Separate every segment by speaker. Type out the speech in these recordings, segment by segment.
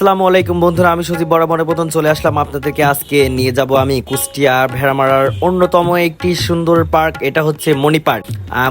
Speaker 1: আসসালামু আলাইকুম বন্ধুরা, আমি সজীব বরাবরের মতন চলে আসলাম। আপনাদেরকে আজকে নিয়ে যাব আমি কুষ্টিয়া ভেড়ামারার অন্যতম একটি সুন্দর পার্ক, এটা হচ্ছে মণি পার্ক।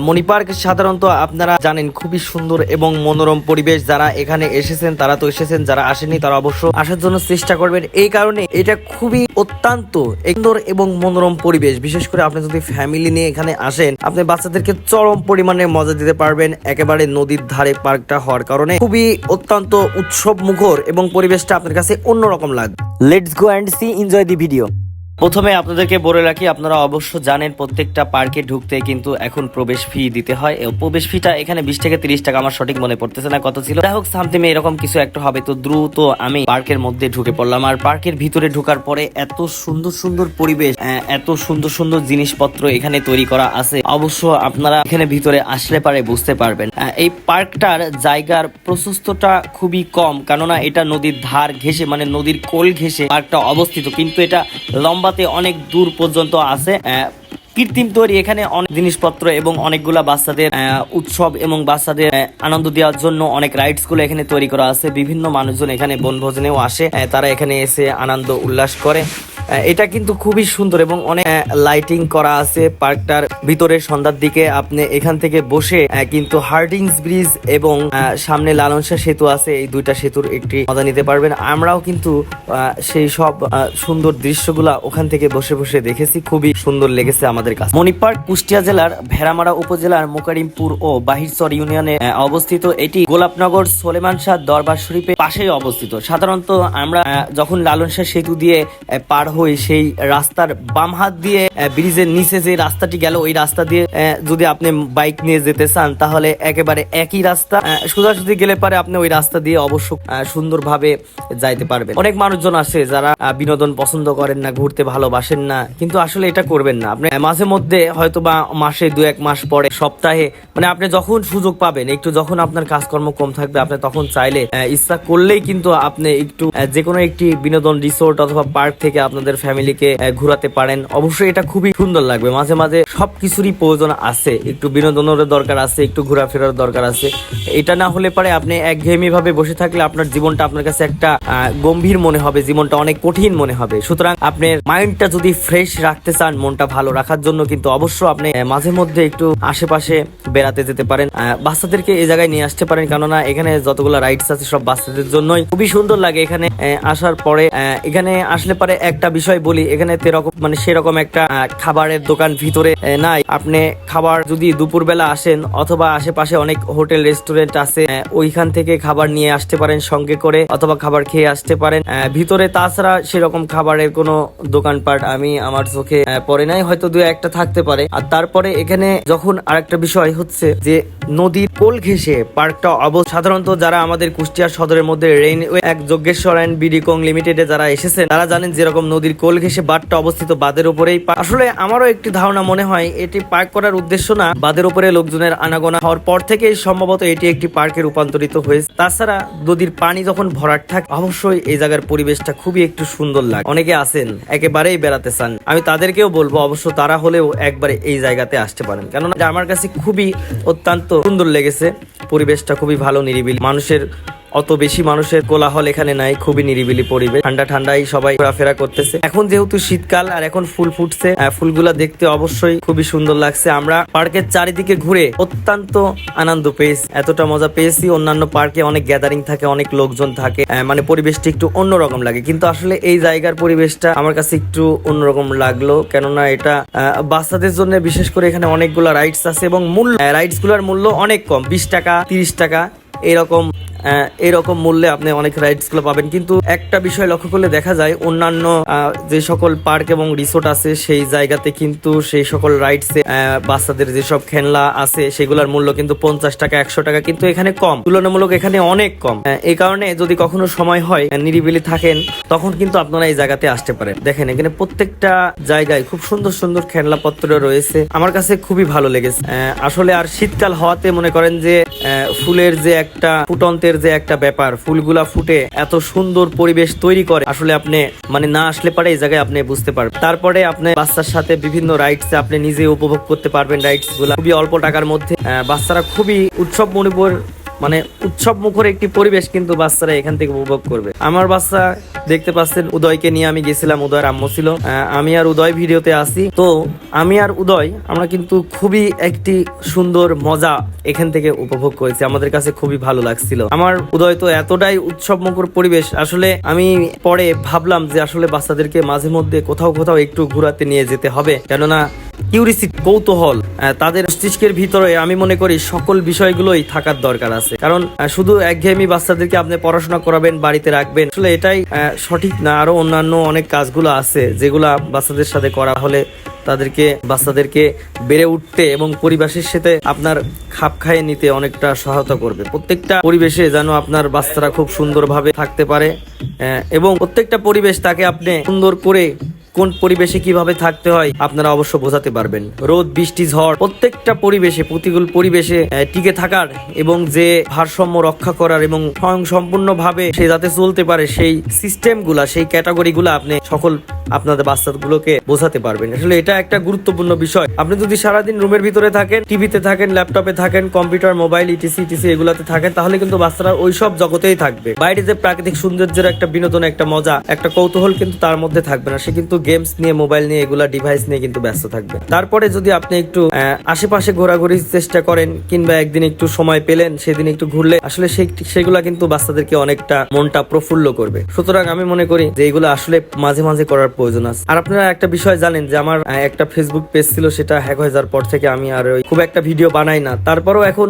Speaker 1: মণি পার্ক সাধারণত আপনারা জানেন খুবই সুন্দর এবং মনোরম পরিবেশ। যারা এখানে এসেছেন, তারা তো এসেছেন, যারা আসেনি তারা অবশ্য আসার জন্য চেষ্টা করবেন। এই কারণে এটা খুবই অত্যন্ত সুন্দর এবং মনোরম পরিবেশ। বিশেষ করে আপনি যদি ফ্যামিলি নিয়ে এখানে আসেন, আপনি বাচ্চাদেরকে চরম পরিমাণে মজা দিতে পারবেন। একেবারে নদীর ধারে পার্কটা হওয়ার কারণে খুবই অত্যন্ত উৎসব মুখর এবং পরিবেশটা আপনার কাছে অন্যরকম লাগবে। Let's go and see enjoy the video প্রথমে আপনাদেরকে বলে রাখি, আপনারা অবশ্য জানেন প্রত্যেকটা পার্কে ঢুকতে কিন্তু এখন প্রবেশ ফি দিতে হয়। প্রবেশ ফিটা এখানে বিশ থেকে তিরিশ টাকা আমার সঠিক মনে পড়তেছে না কত ছিল। যাই হোক, সামথিং এরকম কিছু একটা হবে। তো দ্রুত আমি পার্কের মধ্যে ঢুকে পড়লাম। আর পার্কের ভিতরে ঢোকার পরে এত সুন্দর সুন্দর পরিবেশ এত সুন্দর সুন্দর জিনিসপত্র এখানে তৈরি করা আছে। অবশ্য আপনারা এখানে ভিতরে আসলে পারে বুঝতে পারবেন। এই পার্কটার জায়গার প্রশস্তটা খুবই কম, কেননা এটা নদীর ধার ঘেসে মানে নদীর কোল ঘেসে পার্কটা অবস্থিত। কিন্তু এটা লম্বাতে অনেক দূর পর্যন্ত আছে। কৃত্রিম তৈরি এখানে অনেক জিনিসপত্র এবং অনেকগুলা বাচ্চাদের উৎসব এবং বাচ্চাদের আনন্দ দেওয়ার জন্য অনেক রাইডসগুলো এখানে তৈরি করা আছে। বিভিন্ন মানুষজন এখানে বনভোজনেও আসে তারা এখানে এসে আনন্দ উল্লাস করে। এটা কিন্তু খুবই সুন্দর এবং অনেক লাইটিং করা আছে পার্কটার ভিতরে, সন্ধ্যার দিকে। আপনি এখান থেকে বসে কিন্তু হার্ডিংস ব্রিজ এবং সামনে লালনসা সেতু আছে। এই দুইটা সেতুর একটি মজা নিতে পারবেন। আমরাও কিন্তু সেই সব সুন্দর দৃশ্যগুলা ওখান থেকে বসে বসে দেখেছি। খুবই সুন্দর লেগেছে আমাদের কাছে। মণিপার্ক কুষ্টিয়া জেলার ভেড়ামারা উপজেলার মোকারিমপুর ও বাহিরচর ইউনিয়নে অবস্থিত। এটি গোলাপনগর সোলেমান শাহ দরবার শরীফের পাশেই অবস্থিত। সাধারণত আমরা যখন লালন শাহ সেতু দিয়ে পার হই সেই রাস্তার বাম হাত দিয়ে ব্রিজের নিচে যে রাস্তাটি গেল, ওই রাস্তা দিয়ে যদি আপনি বাইক নিয়ে যেতে চান, তাহলে একেবারে একই রাস্তা সোজাসুজি গেলে পারে, আপনি ওই রাস্তা দিয়ে অবশ্য সুন্দরভাবে যাইতে পারবেন। অনেক মানুষজন আসে যারা বিনোদন পছন্দ করেন না, ঘুরতে ভালোবাসেন না, কিন্তু আসলে এটা করবেন না। আপনি মাঝে মধ্যে হয়তো বা মাসে দু এক মাস পরে, সপ্তাহে মানে আপনি যখন সুযোগ পাবেন, একটু যখন আপনার কাজকর্ম কম থাকবে, আপনি তখন চাইলে ইচ্ছা করলেই কিন্তু আপনি একটু যে কোনো একটি বিনোদন রিসোর্ট অথবা পার্ক থেকে আপনাদের ফ্যামিলিকে আহ, ঘোরাতে পারেন। অবশ্যই এটা খুবই সুন্দর লাগবে। মাঝে মাঝে সব কিছুরই প্রয়োজন আছে। একটু বিনোদনের দরকার আছে একটু ঘোরাফেরার দরকার আছে। এটা না হলে পারে আপনি একঘেয়েমি ভাবে বসে থাকলে আপনার জীবনটা আপনার কাছে একটা গম্ভীর মনে হবে জীবনটা অনেক কঠিন মনে হবে। সুতরাং আপনার মাইন্ডটা যদি ফ্রেশ রাখতে চান মনটা ভালো রাখার জন্য কিন্তু অবশ্য আপনি মাঝে মধ্যে একটু আশেপাশে বেড়াতে যেতে পারেন। বাচ্চাদেরকে এই জায়গায় নিয়ে আসতে পারেন। কেননা এখানে যতগুলো রাইডস আছে সব বাচ্চাদের জন্যই খুবই সুন্দর লাগে। এখানে আসার পরে এখানে আসলে পারে একটা বিষয় বলি, এখানে তেরকম মানে সেরকম একটা খাবারের দোকান ভিতরে নাই। আপনি খাবার যদি দুপুরবেলা আসেন, অথবা আশেপাশে অনেক হোটেল, রেস্টুরেন্ট আছে ওইখান থেকে খাবার নিয়ে আসতে পারেন সঙ্গে করে, অথবা খাবার খেয়ে আসতে পারেন। ভিতরে তাছাড়া সেরকম খাবারের কোনো দোকানপাট আমি আমার চোখে পড়ে নাই, হয়তো দু, একটা থাকতে পারে। আর তারপরে এখানে যখন আরেকটা বিষয় হচ্ছে যে, নদীর কোল ঘেসে পার্কটা অব সাধারণত যারা আমাদের কুষ্টিয়া সদরের মধ্যে রেইনওয়ে, এক যজ্ঞেশ্বর অ্যান্ড বিডিকং লিমিটেডে যারা এসেছেন, তারা জানেন যেরকম নদীর কোল ঘেসে বাঁধটা অবস্থিত বাঁধের উপরেই আসলে আমারও একটি ধারণা মনে হয়, এটি পার্ক করার উদ্দেশ্য না। বাঁধের উপরে লোকজনের আনাগোনা হওয়ার পর থেকেই সম্ভবত এটি একটি পার্কে রূপান্তরিত হয়েছে। তাছাড়া নদীর পানি যখন ভরাট থাকে, অবশ্যই এই জায়গার পরিবেশটা খুবই একটু সুন্দর লাগে। অনেকে আছেন, একেবারেই বেড়াতে চান। আমি তাদেরকেও বলব, অবশ্য তারা হলেও একবারে এই জায়গাতে আসতে পারেন। কেননা, আমার কাছে খুবই অত্যন্ত সুন্দর লেগেছে। পরিবেশটা খুবই ভালো, নিরিবিলি। মানুষের অত বেশি মানুষের কোলাহল এখানে নাই, খুবই নিরিবিলি পরিবেশ। ঠান্ডা ঠান্ডাই সবাই ঘোরাফেরা করতেছে। এখন যেহেতু শীতকাল আর এখন ফুল ফুটছে ফুলগুলা দেখতে অবশ্যই খুবই সুন্দর লাগছে। আমরা পার্কের চারিদিকে ঘুরে অত্যন্ত আনন্দ পেয়েছি, এতটা মজা পেয়েছি। অন্যান্য পার্কে অনেক গ্যাদারিং থাকে, অনেক লোকজন থাকে মানে পরিবেশটা একটু অন্যরকম লাগে। কিন্তু আসলে এই জায়গার পরিবেশটা আমার কাছে একটু অন্যরকম লাগল, কেননা এটা বাচ্চাদের জন্য বিশেষ করে এখানে অনেকগুলো রাইডস আছে এবং মূল্য রাইডসগুলার মূল্য অনেক কম, বিশ টাকা, তিরিশ টাকা, এরকম এরকম মূল্যে আপনি অনেক রাইডসগুলো পাবেন। কিন্তু একটা বিষয় লক্ষ্য করলে দেখা যায়, অন্যান্য যে সকল পার্ক এবং রিসোর্ট আছে, সেই জায়গাতে কিন্তু সেই সকল রাইডস বাচ্চাদের যেসব খেলনা আছে, সেগুলোর মূল্য কিন্তু পঞ্চাশ টাকা, একশো টাকা কিন্তু এখানে কম। তুলনামূলক এখানে অনেক কম। এই কারণে যদি কখনো সময় হয় নিরিবিলি থাকেন, তখন কিন্তু আপনারা এই জায়গাতে আসতে পারেন। দেখেন, এখানে প্রত্যেকটা জায়গায় খুব সুন্দর সুন্দর খেলনাপত্র রয়েছে। আমার কাছে খুবই ভালো লেগেছে। আসলে আর শীতকাল হওয়াতে মনে করেন যে ফুলের যে একটা ফুটন্তের যে একটা ব্যাপার, ফুলগুলা ফুটে এত সুন্দর পরিবেশ তৈরি করে, আসলে আপনি মানে না আসলে পারে এই জায়গায় আপনি বুঝতে পারবেন। তারপরে আপনি বাচ্চার সাথে বিভিন্ন রাইডস আপনি নিজে উপভোগ করতে পারবেন। রাইডসগুলা খুবই অল্প টাকার মধ্যে বাচ্চারা খুবই উৎসব মনিপুর মানে উৎসব মুখর একটি পরিবেশ কিন্তু বাচ্চারা এখান থেকে উপভোগ করবে। আমার বাচ্চা দেখতে পাচ্ছেন উদয়কে নিয়ে আমি গেছিলাম, উদয়ের আম্মু ছিল। আমি আর উদয় ভিডিওতে আসি তো আমি আর উদয়, আমরা কিন্তু খুবই একটি সুন্দর মজা এখান থেকে উপভোগ করেছি। আমাদের কাছে খুবই ভালো লাগছিল। আমার উদয় তো এতটাই উৎসব মুখর পরিবেশ, আসলে আমি পরে ভাবলাম যে আসলে বাচ্চাদেরকে মাঝে মধ্যে কোথাও কোথাও একটু ঘোরাতে নিয়ে যেতে হবে। কেননা কিউরিসিটি কৌতূহল তাদের মস্তিষ্কের ভিতরে আমি মনে করি সকল বিষয়গুলোই থাকার দরকার আছে। কারণ শুধু একঘেয়েমি বাচ্চাদেরকে আপনি পড়াশোনা করাবেন, বাড়িতে রাখবেন, আসলে এটাই সঠিক না। আরও অন্যান্য অনেক কাজগুলো আছে যেগুলা বাচ্চাদের সাথে করা হলে তাদেরকে, বাচ্চাদেরকে বেড়ে উঠতে এবং পরিবেশের সাথে আপনার খাপ খাইয়ে নিতে অনেকটা সহায়তা করবে। প্রত্যেকটা পরিবেশে যেন আপনার বাচ্চারা খুব সুন্দরভাবে থাকতে পারে এবং প্রত্যেকটা পরিবেশ তাকে আপনি সুন্দর করে কোন পরিবেশে কীভাবে থাকতে হয় আপনারা অবশ্য বোঝাতে পারবেন। রোদ, বৃষ্টি, ঝড়, প্রত্যেকটা পরিবেশে, প্রতিকূল পরিবেশে টিকে থাকার এবং যে ভারসাম্য রক্ষা করার এবং স্বয়ং সম্পূর্ণ ভাবে সে যাতে চলতে পারে, সেই সিস্টেমগুলা সেই ক্যাটাগরিগুলো আপনি সকল আপনাদের বাচ্চাগুলোকে বোঝাতে পারবেন। আসলে এটা একটা গুরুত্বপূর্ণ বিষয়। আপনি যদি সারাদিন রুমের ভিতরে থাকেন, টিভিতে থাকেন, ল্যাপটপে থাকেন, কম্পিউটার, মোবাইল, ইটিসি ইটিসি এগুলাতে থাকেন, তাহলে কিন্তু বাচ্চারা ওই সব জগতেই থাকবে। বাইরে যে প্রাকৃতিক সৌন্দর্যের একটা বিনোদন, একটা মজা, একটা কৌতূহল কিন্তু তার মধ্যে থাকবে না। সে কিন্তু গেমস নিয়ে মোবাইল নিয়ে, এগুলা ডিভাইস নিয়ে কিন্তু ব্যস্ত থাকবে। তারপরে যদি আপনি একটু আশেপাশে ঘোরাঘুরির চেষ্টা করেন, কিংবা একদিন একটু সময় পেলেন, সেদিন একটু ঘুরলে, আসলে সেগুলা কিন্তু বাচ্চাদেরকে অনেকটা মনটা প্রফুল্ল করবে। সুতরাং আমি মনে করি যে এগুলো আসলে মাঝে মাঝে করার প্রয়োজন আছে। আর আপনারা একটা বিষয় জানেন যে আমার একটা ফেসবুক পেজ ছিল, সেটা হ্যাক হয়ে যাওয়ার পর থেকে আমি আর ওই খুব একটা ভিডিও বানাই না। তারপরেও এখন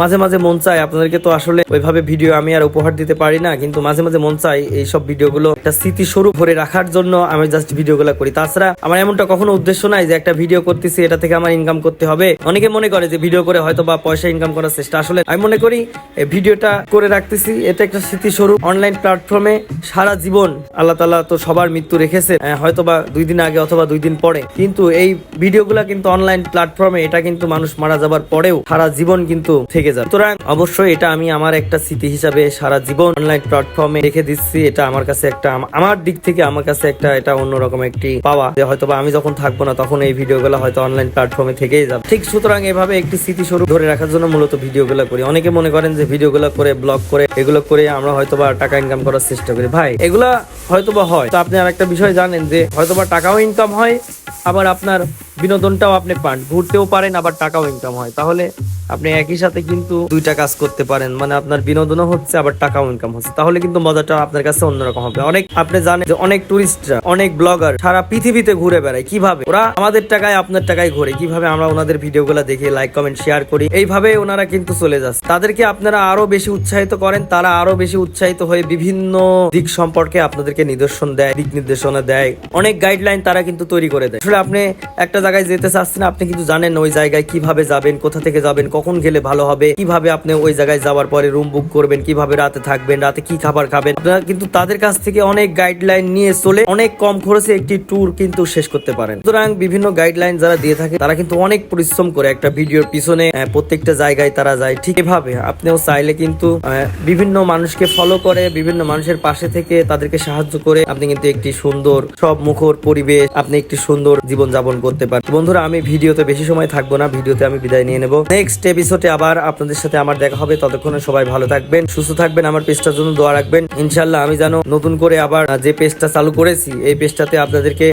Speaker 1: মাঝে মাঝে মন চায়, আপনাদেরকে তো আসলে ওইভাবে ভিডিও আমি আর উপহার দিতে পারি না, কিন্তু মাঝে মাঝে মন চাই এইসব ভিডিওগুলো একটা স্মৃতিস্বরূপ ভরে রাখার জন্য আমি জাস্ট ভিডিওগুলো করি। তাছাড়া আমার এমনটা কখনো উদ্দেশ্য নাই যে একটা ভিডিও করতেছি, এটা থেকে আমার ইনকাম করতে হবে। অনেকে মনে করে যে ভিডিও করে হয়তো বা পয়সা ইনকাম করার চেষ্টা। আসলে আমি মনে করি, এই ভিডিওটা করে রাখতেছি, এটা একটা স্মৃতিস্বরূপ। অনলাইন প্ল্যাটফর্মে সারা জীবন আল্লাহ তালা তো সবার মৃত্যু রেখেছে হয়তো বা দুই দিন আগে অথবা দুই দিন পরে। কিন্তু এই ভিডিওগুলো কিন্তু অনলাইন প্ল্যাটফর্মে এটা কিন্তু মানুষ মারা যাবার পরেও সারা জীবন কিন্তু থেকে যায় সুতরাং অবশ্যই এটা আমি আমার একটা স্মৃতি হিসাবে সারা জীবন অনলাইন প্ল্যাটফর্মে রেখে দিচ্ছি। এটা আমার কাছে একটা, আমার দিক থেকে আমার কাছে একটা এটা অন্যরকম একটি পাওয়া যে হয়তো আমি যখন থাকব না তখন এই ভিডিওগুলো হয়তো অনলাইন প্ল্যাটফর্মে থেকেই যাবে। ঠিক সুতরাং এভাবে একটি স্মৃতিস্বরূপ ধরে রাখার জন্য মূলত ভিডিওগুলো করি। অনেকে মনে করেন যে ভিডিওগুলো করে ব্লগ করে, এগুলো করে আমরা হয়তো বা টাকা ইনকাম করার চেষ্টা করি। ভাই, এগুলা হয়তো বা হয়। তো আপনি আর একটা বিষয় জানেন যে হয়তো বা টাকাও ইনকাম হয়, আবার আপনার বিনোদনটাও আপনি পান। ঘুরতেও পারেন, আবার টাকাও ইনকাম হয়। তাহলে আপনি একই সাথে কিন্তু দুইটা কাজ করতে পারেন। মানে আপনার বিনোদনও হচ্ছে, আবার টাকাও ইনকাম হচ্ছে। তাহলে কিন্তু মজাটা আপনার কাছে অন্যরকম হবে। অনেক, আপনি জানেন যে অনেক টুরিস্টরা অনেক ব্লগার সারা পৃথিবীতে ঘুরে বেড়ায়। কীভাবে? ওরা আমাদের টাকায়, আপনার টাকায় ঘুরে। কীভাবে আমরা ওনাদের ভিডিওগুলো দেখে লাইক কমেন্ট শেয়ার করি। এইভাবে ওনারা কিন্তু চলে যাচ্ছে। তাদেরকে আপনারা আরও বেশি উৎসাহিত করেন। তারা আরও বেশি উৎসাহিত হয়ে বিভিন্ন দিক সম্পর্কে আপনাদেরকে নিদর্শন দেয়, দিক নির্দেশনা দেয়। অনেক গাইডলাইন তারা কিন্তু তৈরি করে দেয়। আসলে আপনি একটা জায়গায় যেতে চাচ্ছেন, আপনি কিন্তু জানেন ওই জায়গায় কীভাবে যাবেন, কোথা থেকে যাবেন কখন গেলে ভালো হবে? কীভাবে আপনি ওই জায়গায় যাওয়ার পরে রুম বুক করবেন? কীভাবে রাতে থাকবেন? রাতে কি খাবার খাবেন? কিন্তু তাদের কাছ থেকে অনেক গাইডলাইন নিয়ে চলে অনেক কম খরচে একটি ট্যুর কিন্তু শেষ করতে পারেন। সুতরাং বিভিন্ন গাইডলাইন যারা দিয়ে থাকে, তারা কিন্তু অনেক পরিশ্রম করে একটা ভিডিওর পিছনে প্রত্যেকটা জায়গায় তারা যায়। ঠিক এভাবে আপনিও চাইলে কিন্তু বিভিন্ন মানুষকে ফলো করে, বিভিন্ন মানুষের পাশে থেকে তাদেরকে সাহায্য করে আপনি কিন্তু একটি সুন্দর, সব মুখর পরিবেশ, আপনি একটি সুন্দর জীবন যাপন করতে পারেন। বন্ধুরা, আমি ভিডিওতে বেশি সময় থাকব না, ভিডিওতে আমি বিদায় নিয়ে নেব। নেক্সট এপিসোডে আবার আপনাদের সাথে আমার দেখা হবে। ততক্ষণে সবাই ভালো থাকবেন, সুস্থ থাকবেন, আমার পেজটার জন্য দোয়া রাখবেন। ইনশাল্লাহ আমি যেন নতুন করে আবার যে পেজটা চালু করেছি, এই পেজটাতে আপনাদেরকে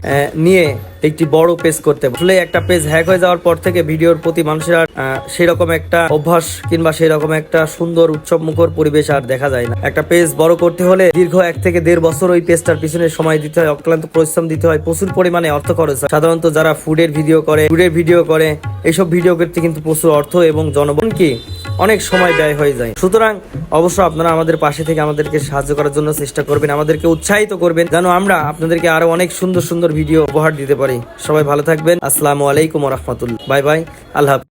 Speaker 1: নিয়ে একটি বড় পেজ করতে আসলে একটা পেজ হ্যাক হয়ে যাওয়ার পর থেকে ভিডিওর প্রতি মানুষের আর সেরকম একটা অভ্যাস কিংবা সেরকম একটা সুন্দর, উৎসব মুখর পরিবেশ আর দেখা যায় না। একটা পেজ বড় করতে হলে দীর্ঘ এক থেকে দেড় বছর ওই পেজটার পিছনে সময় দিতে হয়, অক্লান্ত পরিশ্রম দিতে হয়, প্রচুর পরিমাণে অর্থ খরচ সাধারণত যারা ফুডের ভিডিও করে ফুডের ভিডিও করে এইসব ভিডিও করতে কিন্তু প্রচুর অর্থ এবং জনগণকে অনেক সময় ব্যয় হয়ে যায়। সুতরাং অবশ্য আপনারা আমাদের পাশে থেকে আমাদেরকে সাহায্য করার জন্য চেষ্টা করবেন, আমাদেরকে উৎসাহিত করবেন, যেন আমরা আপনাদেরকে আরও অনেক সুন্দর সুন্দর ভিডিও উপহার দিতে পারি। সবাই ভালো থাকবেন। আসসালামু আলাইকুম রহমতুল্লাহ। Bye bye. আল্লাহ।